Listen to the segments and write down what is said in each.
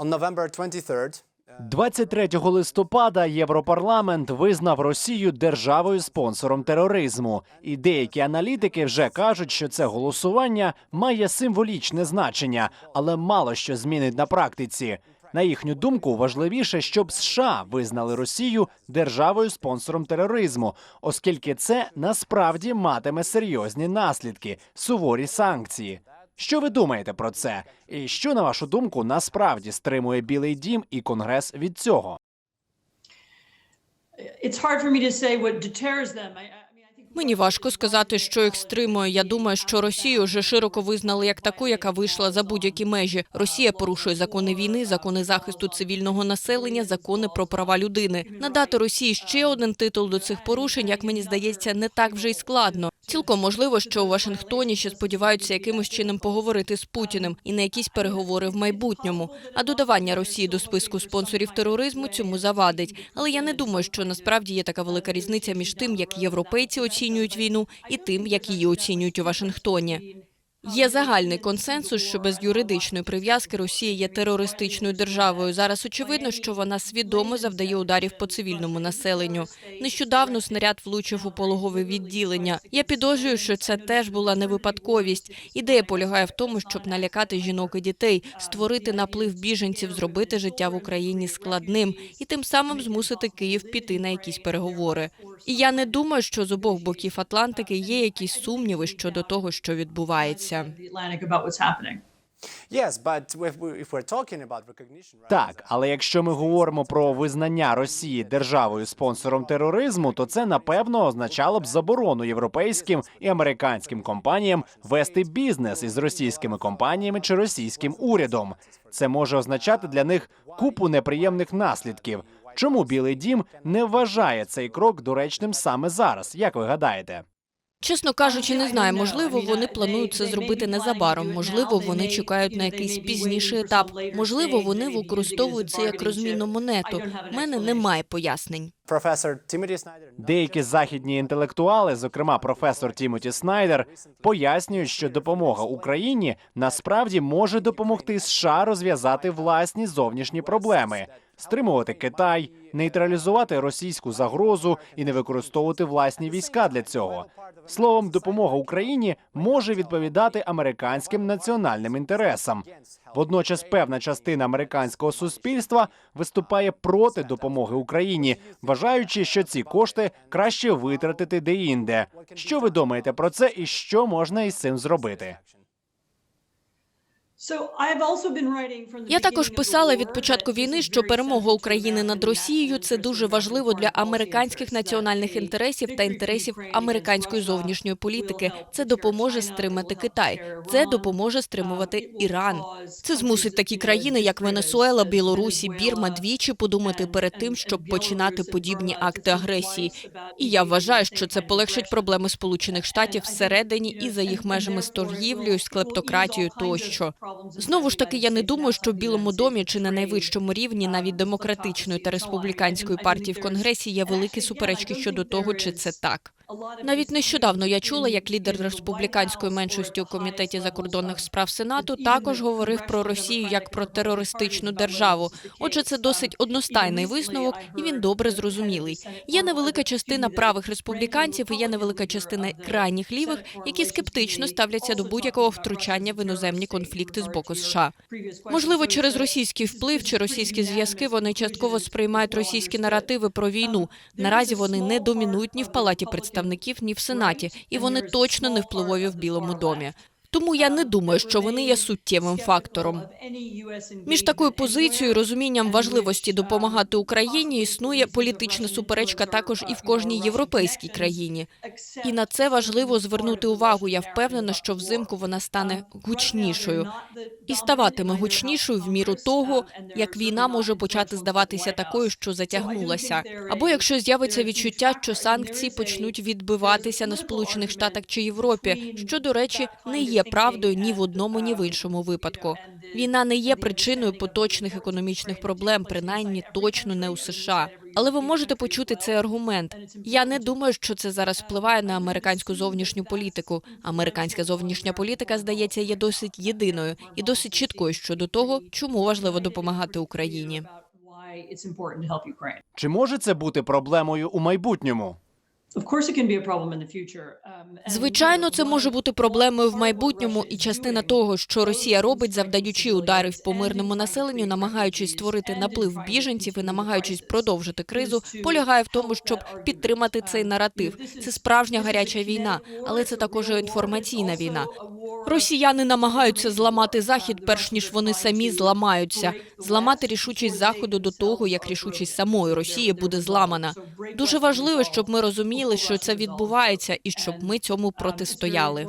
On November 23rd, 23 листопада Європарламент визнав Росію державою спонсором тероризму, і деякі аналітики вже кажуть, що це голосування має символічне значення, але мало що змінить на практиці. На їхню думку, важливіше, щоб США визнали Росію державою спонсором тероризму, оскільки це насправді матиме серйозні наслідки, суворі санкції. Що ви думаєте про це? І що, на вашу думку, насправді стримує Білий Дім і Конгрес від цього? it's hard for me to say what deters them. I, Мені важко сказати, що їх стримує. Я думаю, що Росію вже широко визнали як таку, яка вийшла за будь-які межі. Росія порушує закони війни, закони захисту цивільного населення, закони про права людини. Надати Росії ще один титул до цих порушень, як мені здається, не так вже й складно. Цілком можливо, що у Вашингтоні ще сподіваються якимось чином поговорити з Путіним і на якісь переговори в майбутньому. А додавання Росії до списку спонсорів тероризму цьому завадить. Але я не думаю, що насправді є така велика різниця між тим, як європейці оцінюють війну, і тим, як її оцінюють у Вашингтоні. Є загальний консенсус, що без юридичної прив'язки Росія є терористичною державою. Зараз очевидно, що вона свідомо завдає ударів по цивільному населенню. Нещодавно снаряд влучив у пологове відділення. Я підозрюю, що це теж була не випадковість. Ідея полягає в тому, щоб налякати жінок і дітей, створити наплив біженців, зробити життя в Україні складним і тим самим змусити Київ піти на якісь переговори. І я не думаю, що з обох боків Атлантики є якісь сумніви щодо того, що відбувається. Right, Так, але якщо ми говоримо про визнання Росії державою спонсором тероризму, то це напевно означало б заборону європейським і американським компаніям вести бізнес із російськими компаніями чи російським урядом. Це може означати для них купу неприємних наслідків. Чому Білий Дім не вважає цей крок доречним саме зараз? Як ви гадаєте? Чесно кажучи, не знаю. Можливо, вони планують це зробити незабаром. Можливо, вони чекають на якийсь пізніший етап. Можливо, вони використовують це як розмінну монету. У мене немає пояснень. Timothy Деякі західні інтелектуали, зокрема професор Тімоті Снайдер, пояснюють, що допомога Україні насправді може допомогти США розв'язати власні зовнішні проблеми, стримувати Китай, нейтралізувати російську загрозу і не використовувати власні війська для цього. Словом, допомога Україні може відповідати американським національним інтересам. Водночас певна частина американського суспільства виступає проти допомоги Україні, вважаючи, що ці кошти краще витратити деінде. Що ви думаєте про це і що можна із цим зробити? Я також писала від початку війни, що перемога України над Росією це дуже важливо для американських національних інтересів та інтересів американської зовнішньої політики. Це допоможе стримати Китай. Це допоможе стримувати Іран. Це змусить такі країни, як Венесуела, Білорусі, Бірма, двічі подумати перед тим, щоб починати подібні акти агресії. І я вважаю, що це полегшить проблеми Сполучених Штатів всередині і за їх межами з торгівлею, з клептократією тощо. Знову ж таки, я не думаю, що в Білому домі чи на найвищому рівні навіть демократичної та республіканської партії в конгресі є великі суперечки щодо того, чи це так. Навіть нещодавно я чула, як лідер республіканської меншості у комітеті закордонних справ Сенату також говорив про Росію як про терористичну державу. Отже, це досить одностайний висновок, і він добре зрозумілий. Є невелика частина правих республіканців і є невелика частина крайніх лівих, які скептично ставляться до будь-якого втручання в іноземні конфлікти з боку США. Можливо, через російський вплив чи російські зв'язки вони частково сприймають російські наративи про війну. Наразі вони не домінують ні в палаті представників, ні в сенаті, і вони точно не впливові в Білому домі. Тому я не думаю, що вони є суттєвим фактором. Між такою позицією розумінням важливості допомагати Україні існує політична суперечка також і в кожній європейській країні. І на це важливо звернути увагу. Я впевнена, що взимку вона стане гучнішою і ставатиме гучнішою в міру того, як війна може почати здаватися такою, що затягнулася. Або якщо з'явиться відчуття, що санкції почнуть відбиватися на Сполучених Штатах чи Європі, що до речі не є правдою ні в одному, ні в іншому випадку. Війна не є причиною поточних економічних проблем, принаймні точно не у США. Але ви можете почути цей аргумент. Я не думаю, що це зараз впливає на американську зовнішню політику. Американська зовнішня політика, здається, є досить єдиною і досить чіткою щодо того, чому важливо допомагати Україні. Чи може це бути проблемою у майбутньому? Um, Звичайно, це може бути проблемою в майбутньому, і частина того, що Росія робить, завдаючи ударів по мирному населенню, намагаючись створити наплив біженців і намагаючись продовжити кризу, полягає в тому, щоб підтримати цей Um, наратив. Це справжня гаряча війна, але це також інформаційна війна. Росіяни намагаються зламати захід, перш ніж вони самі зламаються, зламати рішучість заходу до того, як рішучість самої Росії буде зламана. Дуже важливо, щоб ми розуміли, before що це відбувається, і щоб ми цьому Um, протистояли.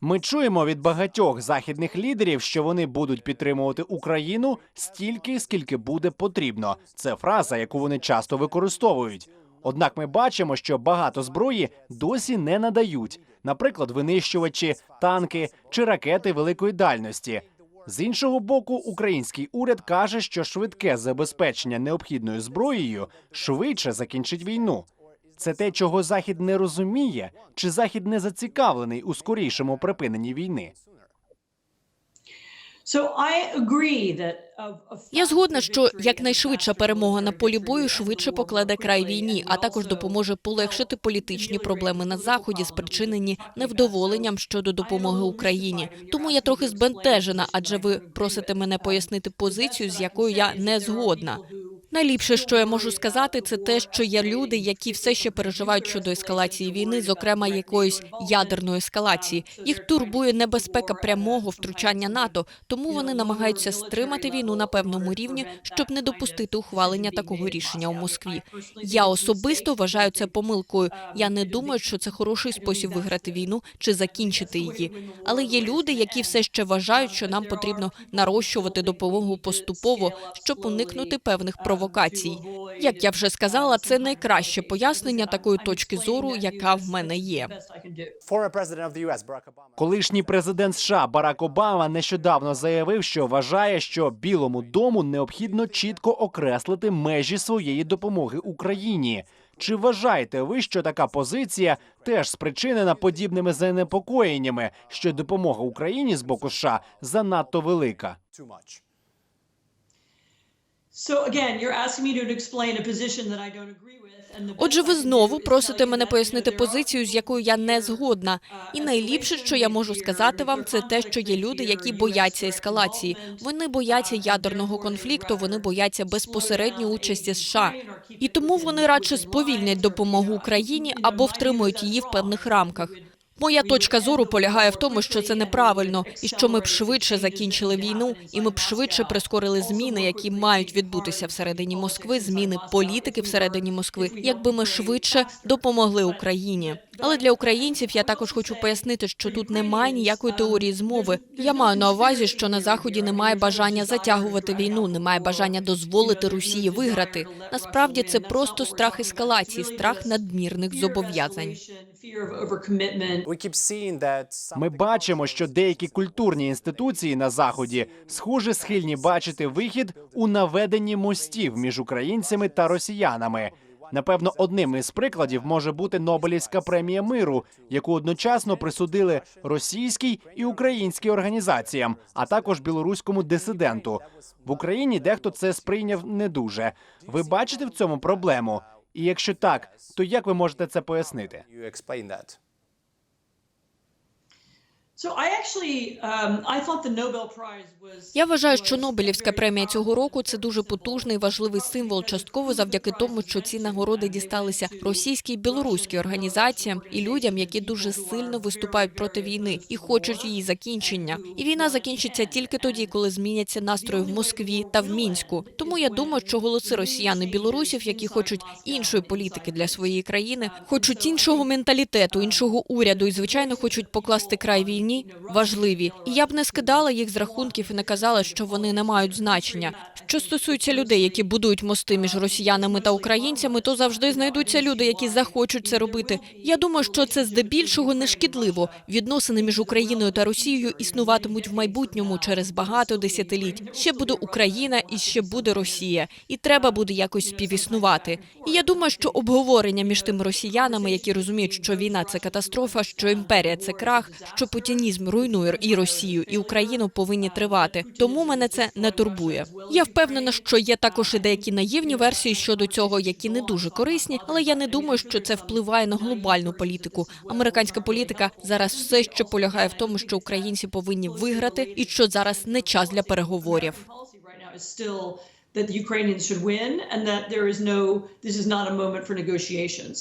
Ми чуємо від багатьох західних лідерів, що вони будуть підтримувати Україну стільки, скільки буде потрібно. Це фраза, яку вони часто використовують. Однак ми бачимо, що багато зброї досі не надають, наприклад, винищувачі, танки чи ракети великої дальності. З іншого боку, український уряд каже, що швидке забезпечення необхідною зброєю швидше закінчить війну. Це те, чого захід не розуміє, чи захід не зацікавлений у скорішому припиненні війни. So I agree that of- of Я згодна, що якнайшвидша перемога на полі бою швидше покладе край війні, а також допоможе полегшити політичні проблеми на заході, спричинені невдоволенням щодо допомоги Україні. Тому я трохи збентежена, адже ви просите мене Um, пояснити позицію, з якою я не згодна. Найліпше, що я можу сказати, це те, що є люди, які все ще переживають щодо ескалації війни, зокрема якоїсь ядерної ескалації. Їх турбує небезпека прямого втручання НАТО, тому вони намагаються стримати війну на певному рівні, щоб не допустити ухвалення такого рішення у. Москві. Я особисто вважаю це помилкою. Я не думаю, що це хороший спосіб виграти війну чи закінчити її. Але є люди, які все ще вважають, що нам потрібно нарощувати допомогу поступово, щоб уникнути певних провокацій. Як я вже сказала, це найкраще пояснення такої точки зору, яка в мене є. Колишній президент США Барак Обама нещодавно заявив, що вважає, що Білому дому необхідно чітко окреслити межі своєї допомоги Україні. Чи вважаєте ви, що така позиція теж спричинена подібними занепокоєннями, що допомога Україні з боку США занадто велика? Отже, ви знову просите мене пояснити позицію, з якою я не згодна. І найліпше, що я можу сказати вам, це те, що є люди, які бояться ескалації. Вони бояться ядерного конфлікту, вони бояться безпосередньої участі США. І тому вони радше сповільнять допомогу Україні або втримують її в певних рамках. Моя точка зору полягає в тому, що це неправильно, і що ми б швидше закінчили війну, і ми б швидше прискорили зміни, які мають відбутися всередині Москви, зміни політики всередині Москви, якби ми швидше допомогли Україні. Але для українців я також хочу пояснити, що тут немає ніякої теорії змови. Я маю на увазі, що на заході немає бажання затягувати війну, немає бажання дозволити Росії виграти. Насправді це просто страх ескалації, страх надмірних зобов'язань. Ми бачимо, що деякі культурні інституції на заході схоже схильні бачити вихід у наведенні мостів між українцями та росіянами. Напевно, одним із прикладів може бути Нобелівська премія миру, яку одночасно присудили російській і українській організаціям, а також білоруському дисиденту. В Україні дехто це сприйняв не дуже. Ви бачите в цьому проблему? І якщо так, то як ви можете це пояснити? Я вважаю, що Нобелівська премія цього року це дуже потужний важливий символ, частково завдяки тому, що ці нагороди дісталися російській і білоруській організаціям і людям, які дуже сильно виступають проти війни і хочуть її закінчення. І війна закінчиться тільки тоді, коли зміняться настрої в Москві та в мінську. Тому я думаю, що голоси росіян і білорусів, які хочуть іншої політики для своєї країни, хочуть іншого менталітету, іншого уряду і звичайно хочуть покласти край війні. Війні важливі, і я б не скидала їх з рахунків і не казала, що вони не мають значення. Що стосується людей, які будують мости між росіянами та українцями, то завжди знайдуться люди, які захочуть це робити. Я думаю, що це здебільшого не шкідливо. Відносини між Україною та Росією існуватимуть в майбутньому через багато десятиліть. Ще буде Україна і ще буде Росія, і треба буде якось співіснувати. І я думаю, що обговорення між тими росіянами, які розуміють, що війна це катастрофа, що імперія це крах, що путінізм руйнує і Росію, і Україну повинні тривати. Тому мене це не турбує. Я впевнена, що є також і деякі наївні версії щодо цього, які не дуже корисні, але я не думаю, що це впливає на глобальну політику. Американська політика зараз все ще полягає в тому, що українці повинні виграти, і що зараз не час для переговорів. that the Ukrainians should win and that there is no, this is not a moment for negotiations.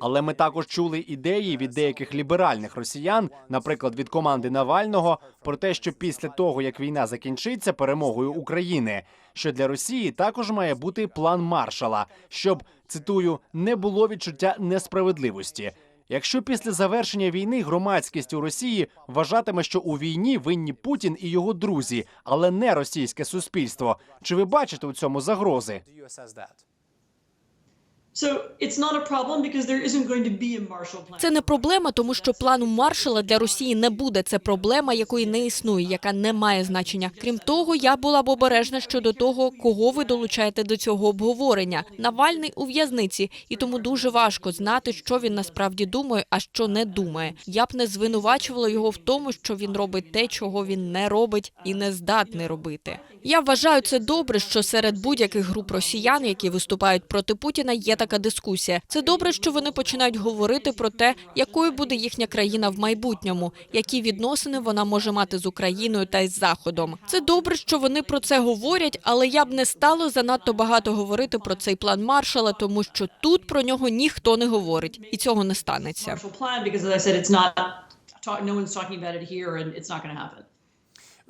Але ми також чули ідеї від деяких ліберальних росіян, наприклад, від команди Навального, про те, що після того як війна закінчиться перемогою України, що для Росії також має бути план маршала, щоб цитую не було відчуття несправедливості. Якщо після завершення війни громадськість у Росії вважатиме, що у війні винні Путін і його друзі, але не російське суспільство, чи ви бачите у цьому загрози? Це не проблема, тому що плану маршала для Росії не буде. Це проблема, якої не існує, яка не має значення. Крім того, я була б обережна щодо того, кого ви долучаєте до цього обговорення. Навальний у в'язниці, і тому дуже важко знати, що він насправді думає, а що не думає. Я б не звинувачувала його в тому, що він робить те, чого він не робить і не здатний робити. Я вважаю це добре, що серед будь-яких груп росіян, які виступають проти Путіна, є така дискусія. Це добре, що вони починають говорити про те, якою буде їхня країна в майбутньому, які відносини вона може мати з Україною та із Заходом. Це добре, що вони про це говорять, але я б не стала занадто багато говорити про цей план маршала, тому що тут про нього ніхто не говорить, і цього не станеться. No one's talking about it here and it's not going to happen.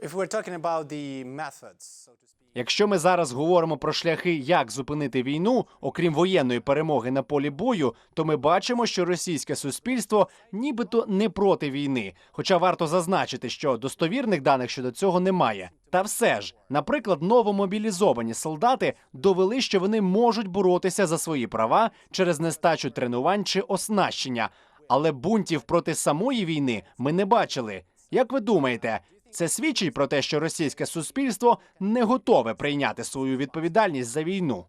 If we're talking about the methods, so to. Якщо ми зараз говоримо про шляхи, як зупинити війну, окрім воєнної перемоги на полі бою, то ми бачимо, що російське суспільство нібито не проти війни. Хоча варто зазначити, що достовірних даних щодо цього немає. Та все ж, наприклад, новомобілізовані солдати довели, що вони можуть боротися за свої права через нестачу тренувань чи оснащення. Але бунтів проти самої війни ми не бачили. Як ви думаєте, це свідчить про те, що російське суспільство не готове прийняти свою відповідальність за війну.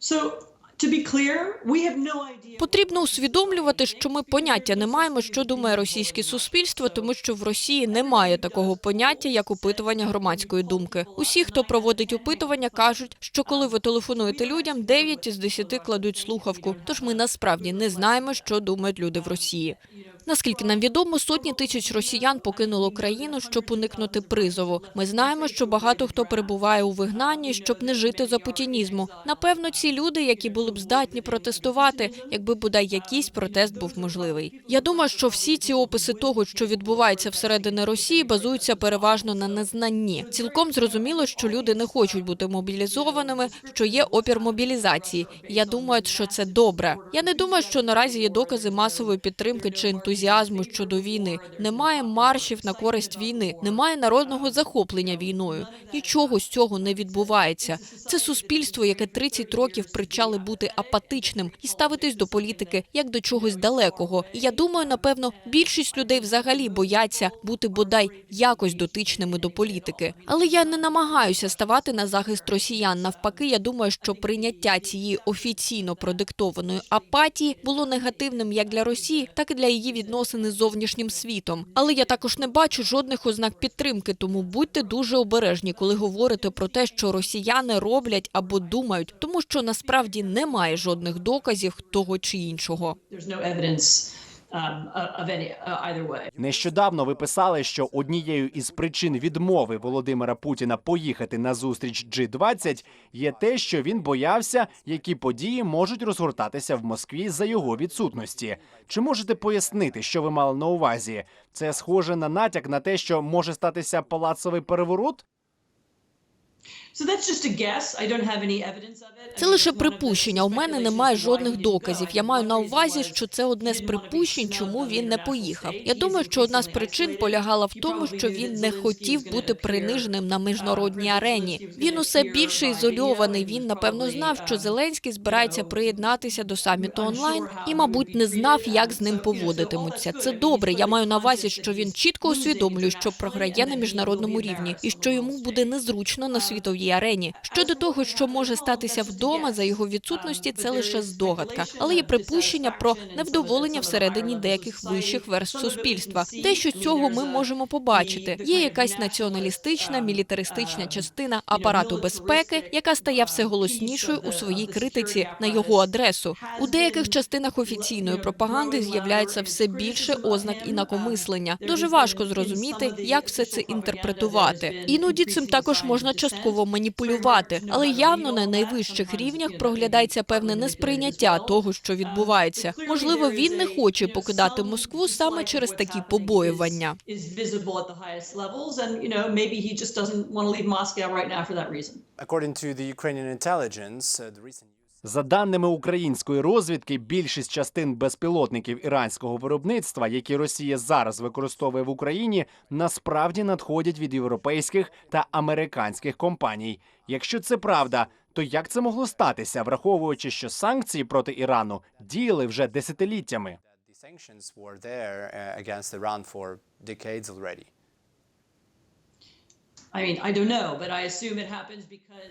So, to be clear, we have no idea. Потрібно усвідомлювати, що ми поняття не маємо, що думає російське суспільство, тому що в Росії немає такого поняття, як опитування громадської думки. Усі, хто проводить опитування, кажуть, що коли ви телефонуєте людям, 9 із 10 кладуть слухавку. Тож ми насправді не знаємо, що думають люди в Росії. Наскільки нам відомо, сотні тисяч росіян покинуло країну, щоб уникнути призову. Ми знаємо, що багато хто перебуває у вигнанні, щоб не жити за путінізму. Напевно, ці люди, які були б здатні протестувати, якби бодай якийсь протест був можливий. Я думаю, що всі ці описи того, що відбувається всередині Росії, базуються переважно на незнанні. Цілком зрозуміло, що люди не хочуть бути мобілізованими, що є опір мобілізації. Я думаю, що це добре. Я не думаю, що наразі є докази масової підтримки чи ентузіазму щодо війни. Немає маршів на користь війни, немає народного захоплення війною. Нічого з цього не відбувається. Це суспільство, яке 30 років причали бути апатичним і ставитись до політики як до чогось далекого. І я думаю, напевно, більшість людей взагалі бояться бути бодай якось дотичними до політики. Але я не намагаюся ставати на захист росіян. Навпаки, я думаю, що прийняття цієї офіційно продиктованої апатії було негативним як для Росії, так і для її відносини з зовнішнім світом. Але я також не бачу жодних ознак підтримки, тому будьте дуже обережні, коли говорите про те, що росіяни роблять або думають, тому що насправді немає жодних доказів того чи іншого. Um, uh, way. Нещодавно ви писали, що однією із причин відмови Володимира Путіна поїхати на зустріч G20 є те, що він боявся, які події можуть розгортатися в Москві за його відсутності. Чи можете пояснити, що ви мали на увазі? Це схоже на натяк на те, що може статися палацовий переворот? Це лише припущення. У мене немає жодних доказів. Я маю на увазі, що це одне з припущень, чому він не поїхав. Я думаю, що одна з причин полягала в тому, що він не хотів бути приниженим на міжнародній арені. Він усе більше ізольований. Він напевно знав, що Зеленський збирається приєднатися до саміту онлайн і, мабуть, не знав, як з ним поводитимуться. Це добре. Я маю на увазі, що він чітко усвідомлює, що програє на міжнародному рівні, і що йому буде незручно на світовій арені. Щодо того, що може статися вдома за його відсутності, це лише здогадка, але є припущення про невдоволення всередині деяких вищих верств суспільства. Дещо з цього ми можемо побачити. Є якась націоналістична, мілітаристична частина апарату безпеки, яка стає все голоснішою у своїй критиці на його адресу. У деяких частинах офіційної пропаганди з'являється все більше ознак інакомислення. Дуже важко зрозуміти, як все це інтерпретувати. Іноді цим також можна частково маніпулювати, але явно на найвищих рівнях проглядається певне несприйняття того, що відбувається. Можливо, він не хоче покидати Москву саме через такі побоювання. According to the Ukrainian intelligence, uh, the recent За даними української розвідки, більшість частин безпілотників іранського виробництва, які Росія зараз використовує в Україні, насправді надходять від європейських та американських компаній. Якщо це правда, то як це могло статися, враховуючи, що санкції проти Ірану діяли вже десятиліттями?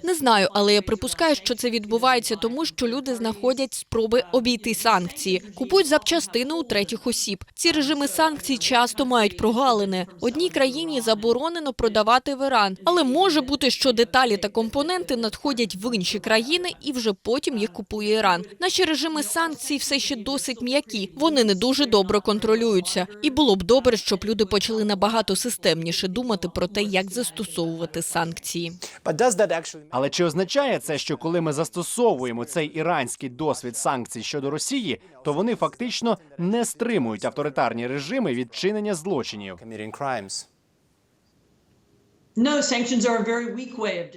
Не знаю, але я припускаю, що це відбувається тому, що люди знаходять спроби обійти санкції, купують запчастини у третіх осіб. Ці режими санкцій часто мають прогалини. Одній країні заборонено продавати в Іран, але може бути, що деталі та компоненти надходять в інші країни, і вже потім їх купує Іран. Наші режими санкцій все ще досить м'які. Вони не дуже добре контролюються. І було б добре, щоб люди почали набагато системніше думати про те, як застосовувати санкції. Але чи означає це, що коли ми застосовуємо цей іранський досвід санкцій щодо Росії, то вони фактично не стримують авторитарні режими відчинення злочинів?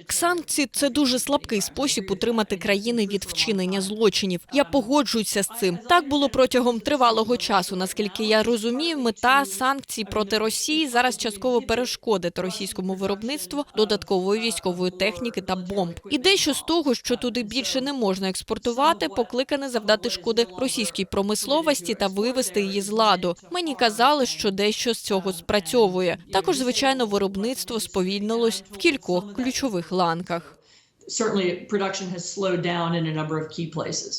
Санкції це дуже слабкий спосіб утримати країни від вчинення злочинів. Я погоджуюся з цим. Так було протягом тривалого часу. Наскільки я розумію, мета санкцій проти Росії зараз частково перешкодити російському виробництву додаткової військової техніки та бомб. І дещо з того, що туди більше не можна експортувати, покликане завдати шкоди російській промисловості та вивести її з ладу. Мені казали, що дещо з цього спрацьовує. Також, звичайно, виробництво сповільнилось в кількох ключових ланках. Certainly, production has slowed down in a number of key places.